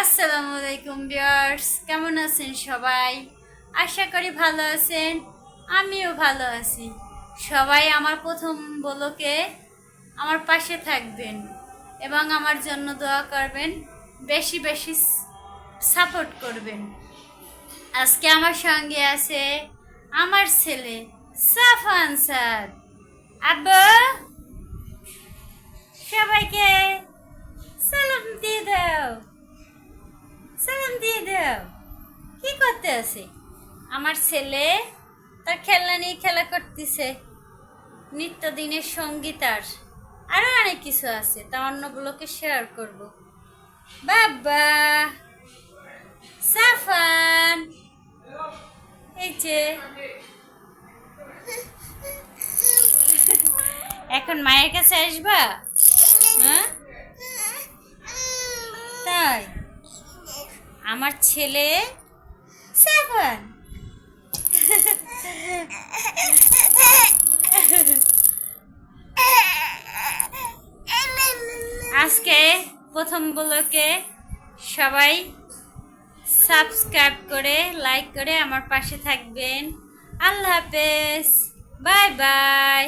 আসসালামু আলাইকুম বিয়ার্স কেমন আছেন সবাই? আশা করি ভালো আছেন। আমিও ভালো আছি। সবাই আমার প্রথম বলকে আমার পাশে থাকবেন এবং আমার জন্য দোয়া করবেন, বেশি বেশি সাপোর্ট করবেন। আজকে আমার সঙ্গে আছে আমার ছেলে সাফান স্যার। আব্বা! দিয়ে দাও। কি করতে আছে? আমার ছেলে তার খেলনা নিয়ে খেলা করতেছে। নিত্যদিনের সংগীত আর আরও অনেক কিছু আছে, তা অন্যগুলোকে শেয়ার করব। বাবা! সাফান! এই যে। এখন মায়ের কাছে আসবা? হ্যাঁ? আমার ছেলে সেভেন আজকে প্রথম বলকে সবাই সাবস্ক্রাইব করে লাইক করে আমার পাশে থাকবেন। আল্লাহ হাফেজ। Bye bye.